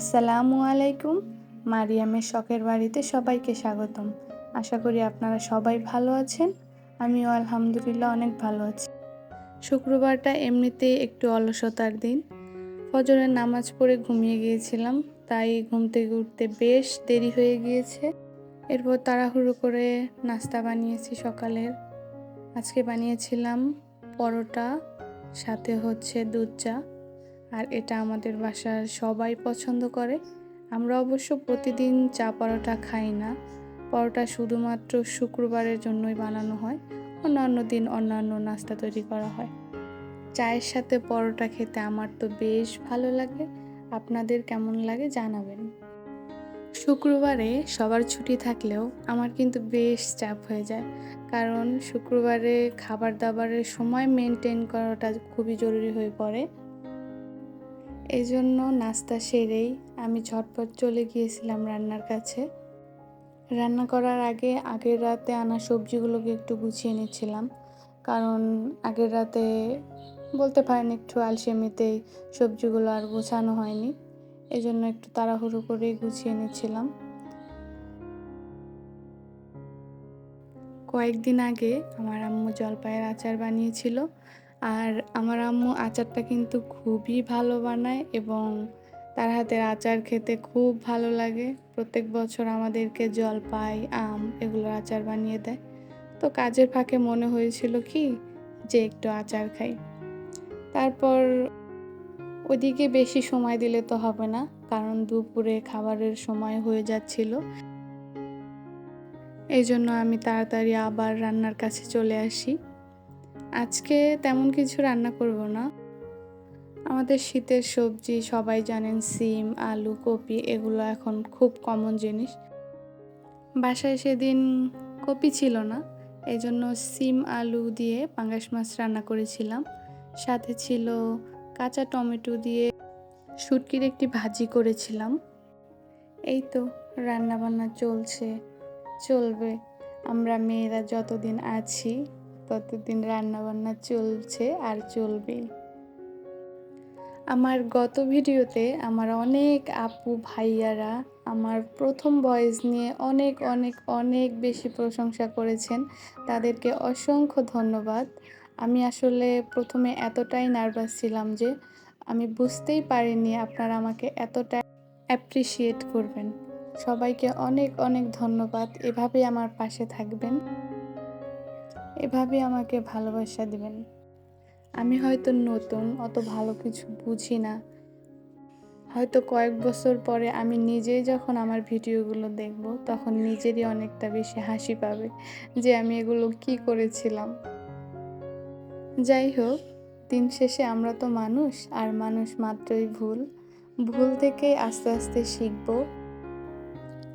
আসসালামু আলাইকুম। মারিয়ামের শখের বাড়িতে সবাইকে স্বাগতম। আশা করি আপনারা সবাই ভালো আছেন। আমিও আলহামদুলিল্লাহ অনেক ভালো আছি। শুক্রবারটা এমনিতে একটু অলসতার দিন। ফজরের নামাজ পড়ে ঘুমিয়ে গিয়েছিলাম, তাই ঘুম থেকে উঠতে বেশ দেরি হয়ে গিয়েছে। এরপর তাড়াহুড়ো করে নাস্তা বানিয়েছি সকালের। আজকে বানিয়েছিলাম পরোটা, সাথে হচ্ছে দুধ চা। আর এটা আমাদের বাসার সবাই পছন্দ করে। আমরা অবশ্য প্রতিদিন চা পরোটা খাই না। পরোটা শুধুমাত্র শুক্রবারের জন্যই বানানো হয়। অন্যান্য দিন অন্যান্য নাস্তা তৈরি করা হয়। চায়ের সাথে পরোটা খেতে আমার তো বেশ ভালো লাগে। আপনাদের কেমন লাগে জানাবেন। শুক্রবারে সবার ছুটি থাকলেও আমার কিন্তু বেশ চাপ হয়ে যায়। কারণ শুক্রবারে খাবার দাবারের সময় মেনটেন করাটা খুবই জরুরি হয়ে পড়ে। এই জন্য নাস্তা সেরেই আমি ঝটপট চলে গিয়েছিলাম রান্নার কাছে। রান্না করার আগে আগের রাতে আনা সবজিগুলোকে একটু গুছিয়ে নিচ্ছিলাম। কারণ আগের রাতে বলতে পারেন একটু আলসেমিতেই সবজিগুলো আর গোছানো হয়নি। এই জন্য একটু তাড়াহুড়ো করে গুছিয়ে নিচ্ছিলাম। কয়েকদিন আগে আমার আম্মু জলপাইয়ের আচার বানিয়েছিল। আর আমার আম্মু আচারটা কিন্তু খুবই ভালো বানায় এবং তার হাতের আচার খেতে খুব ভালো লাগে। প্রত্যেক বছর আমাদেরকে জলপাই আম এগুলোর আচার বানিয়ে দেয়। তো কাজের ফাঁকে মনে হয়েছিল কি যে একটু আচার খাই। তারপর ওদিকে বেশি সময় দিলে তো হবে না, কারণ দুপুরে খাবারের সময় হয়ে যাচ্ছিল। এই জন্য আমি তাড়াতাড়ি আবার রান্নার কাছে চলে আসি। আজকে তেমন কিছু রান্না করব না। আমাদের শীতের সবজি, সবাই জানেন সিম, আলু, কপি, এগুলো এখন খুব কমন জিনিস। বাসায় সেদিন কপি ছিল না এই জন্য সিম, আলু দিয়ে পাঙ্গাস মাছ রান্না করেছিলাম। সাথে ছিল কাঁচা টমেটো দিয়ে শুটকির একটি ভাজি করেছিলাম। এই তো রান্না বান্না চলছে, চলবে। আমরা মেয়েরা যতদিন আছি ততদিন রান্নাবান্না চলছে আর চলবে। আমার গত ভিডিওতে আমার অনেক আপু, ভাইয়ারা আমার প্রথম ভয়েস নিয়ে অনেক অনেক অনেক বেশি প্রশংসা করেছেন। তাদেরকে অসংখ্য ধন্যবাদ। আমি আসলে প্রথমে এতটাই নার্ভাস ছিলাম যে আমি বুঝতেই পারিনি আপনারা আমাকে এতটা অ্যাপ্রিসিয়েট করবেন। সবাইকে অনেক অনেক ধন্যবাদ। এভাবেই আমার পাশে থাকবেন। এভাবে আমাকে ভালোবাসা দিবেন। আমি হয়তো নতুন, অত ভালো কিছু বুঝি না। হয়তো কয়েক বছর পরে আমি নিজেই যখন আমার ভিডিওগুলো দেখব, তখন নিজেরই অনেকটা বেশি হাসি পাবে যে আমি এগুলো কি করেছিলাম। যাই হোক, দিন শেষে আমরা তো মানুষ, আর মানুষ মাত্রই ভুল। ভুল থেকে আস্তে আস্তে শিখব।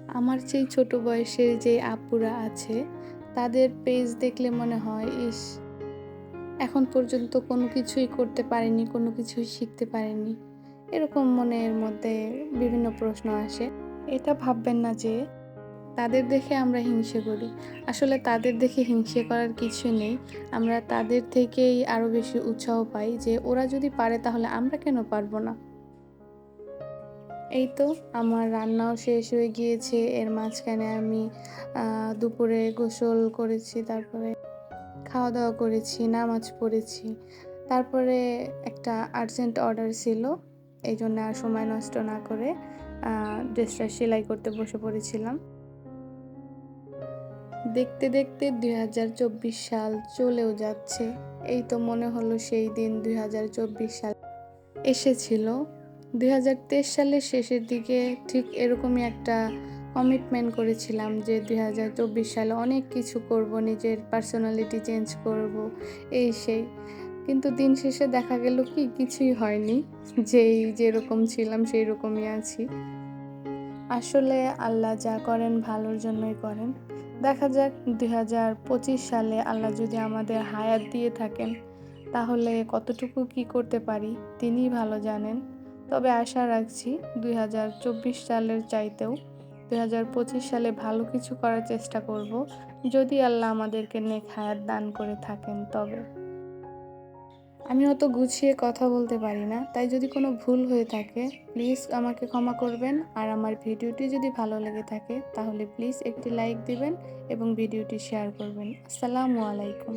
আমার সেই ছোট বয়সের যে আপুরা আছে তাদের পেজ দেখলে মনে হয়, ইস, এখন পর্যন্ত কোনো কিছুই করতে পারেনি, কোনো কিছুই শিখতে পারেনি। এরকম মনের মধ্যে বিভিন্ন প্রশ্ন আসে। এটা ভাববেন না যে তাদের দেখে আমরা হিংসে করি। আসলে তাদের দেখে হিংসে করার কিছু নেই। আমরা তাদের থেকেই আরও বেশি উৎসাহ পাই যে ওরা যদি পারে তাহলে আমরা কেন পারব না? এই তো আমার রান্নাও শেষ হয়ে গিয়েছে। এর মাঝখানে আমি দুপুরে গোসল করেছি, তারপরে খাওয়া দাওয়া করেছি, নামাজ পড়েছি। তারপরে একটা আর্জেন্ট অর্ডার ছিল, এই জন্য আর সময় নষ্ট না করে ড্রেসটা সেলাই করতে বসে পড়েছিলাম। দেখতে দেখতে দুই হাজার চব্বিশ সাল চলেও যাচ্ছে। এই তো মনে হলো সেই দিন দুই হাজার চব্বিশ সাল এসেছিল। দুই হাজার তেইশ সালের শেষের দিকে ঠিক এরকমই একটা কমিটমেন্ট করেছিলাম যে দু হাজার চব্বিশ সালে অনেক কিছু করব, নিজের পার্সোনালিটি চেঞ্জ করব, এই সেই। কিন্তু দিন শেষে দেখা গেল কি, কিছুই হয়নি। যেই যেরকম ছিলাম সেই রকমই আছি। আসলে আল্লাহ যা করেন ভালোর জন্যই করেন। দেখা যাক দুই হাজার পঁচিশ সালে আল্লাহ যদি আমাদের হায়াত দিয়ে থাকেন, তাহলে কতটুকু কি করতে পারি, তিনিই ভালো জানেন। তবে আশা রাখছি দুই হাজার চব্বিশ সালের চাইতেও দু হাজার পঁচিশ সালে ভালো কিছু করার চেষ্টা করব। যদি আল্লাহ আমাদেরকে নেক হায়াত দান করে থাকেন তবে। আমি অত গুছিয়ে কথা বলতে পারি না, তাই যদি কোনো ভুল হয়ে থাকে প্লিজ আমাকে ক্ষমা করবেন। আর আমার ভিডিওটি যদি ভালো লেগে থাকে, তাহলে প্লিজ একটি লাইক দিবেন এবং ভিডিওটি শেয়ার করবেন। আসসালামু আলাইকুম।